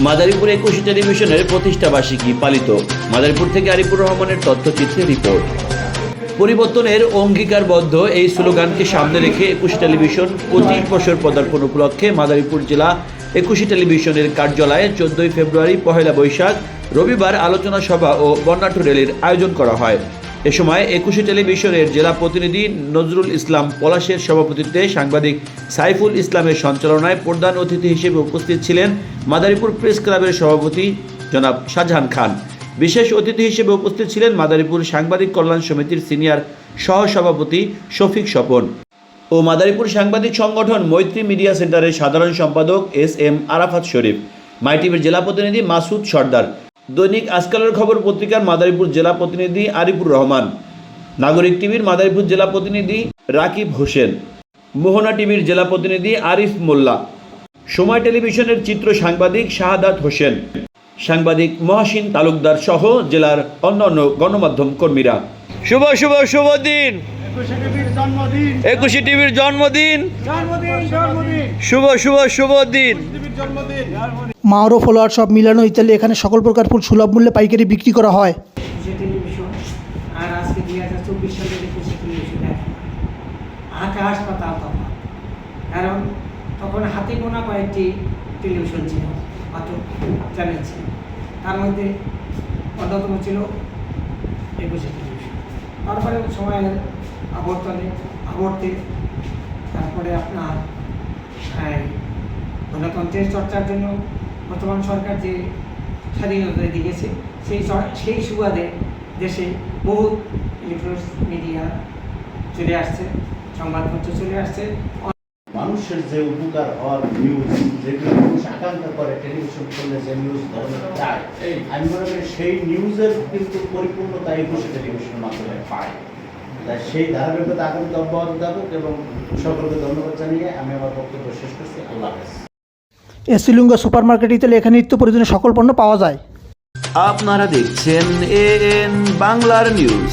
মাদারীপুর একুশে টেলিভিশনের প্রতিষ্ঠা বার্ষিকী পালিত। মাদারীপুর থেকে আরিফুর রহমানের তথ্যচিত্রে রিপোর্ট। পরিবর্তনের অঙ্গীকারবদ্ধ এই স্লোগানকে সামনে রেখে একুশে টেলিভিশন পঁচিশ বছর পদার্পণ উপলক্ষে মাদারীপুর জেলা একুশে টেলিভিশনের কার্যালয়ে চোদ্দই ফেব্রুয়ারি পহেলা বৈশাখ রবিবার আলোচনা সভা ও বর্ণাঢ্য র্যালির আয়োজন করা হয়। এ সময় একুশে টেলিভিশনের জেলা প্রতিনিধি নজরুল ইসলাম পলাশের সভাপতিত্বে সাংবাদিক সাইফুল ইসলামের সঞ্চালনায় প্রধান অতিথি হিসেবে উপস্থিত ছিলেন মাদারীপুর প্রেস ক্লাবের সভাপতি জনাব শাহজাহান খান। বিশেষ অতিথি হিসেবে উপস্থিত ছিলেন মাদারীপুর সাংবাদিক কল্যাণ সমিতির সিনিয়র সহসভাপতি শফিক স্বপন ও মাদারীপুর সাংবাদিক সংগঠন মৈত্রী মিডিয়া সেন্টারের সাধারণ সম্পাদক S M Arafat Sharif. My টিভির জেলা প্রতিনিধি মাসুদ সর্দার দৈনিক আজকালের খবর পত্রিকার মাদারীপুর জেলা প্রতিনিধি আরিফুর রহমান। নাগরিক টিভির মাদারীপুর জেলা প্রতিনিধি রাকিব হোসেন। মোহনা টিভির জেলা প্রতিনিধি আরিফ মোল্লা। সময় টেলিভিশনের চিত্র সাংবাদিক শাহাদাত হোসেন। সাংবাদিক মহাসিন তালুকদার সহ জেলার অন্যান্য গণমাধ্যম কর্মীরা। শুভ শুভ শুভ দিন। একুশে টিভির জন্মদিন। জন্মদিন। জন্মদিন শুভ শুভ শুভ দিন। মাওরো ফলোয়ার সব মিলানো ইত্যাদি এখানে সকল প্রকার ফুল সুলভ মূল্যে পাইকারি বিক্রি করা হয়। আর আজকে দুই হাজার চব্বিশ সালের একুশে টেলিভিশন আকাশ পাতাল তফাৎ। কারণ তখন হাতে গোনা কয়েকটি টেলিভিশন ছিল মাত্র চ্যানেল ছিল। তার মধ্যে অন্যতম ছিল একুশে টেলিভিশন। তারপরে সময়ের আবর্তনে আবর্তে তারপরে আপনার গণতন্ত্রের চর্চার জন্য বর্তমান সরকার যে স্বাধীনতা দিয়েছে সেই সেই সুবাদে দেশে বহু ইলেকট্রনিক্স মিডিয়া চলে আসছে, সংবাদপত্র চলে আসছে মানুষের যে উপকার হওয়ার নিউজ যেগুলো মানুষ আকাঙ্ক্ষা করে টেলিভিশন করলে যে নিউজ ধরনের চায় আমি মনে করি সেই নিউজের কিন্তু পরিপূর্ণতা একুশে টেলিভিশনের মাধ্যমে পায়। তাই সেই ধারাবাহিকতা আগামীতে অব্যাহত থাকুক এবং সকলকে ধন্যবাদ জানিয়ে আমি আমার বক্তব্য শেষ করছি। আল্লাহ হাফেজ। এসিলুঙ্গা সুপার মার্কেট ইত্যাদি এখানে নিত্য প্রয়োজনীয় সকল পণ্য পাওয়া যায়। আপনারা দেখছেন এ এন বাংলার নিউজ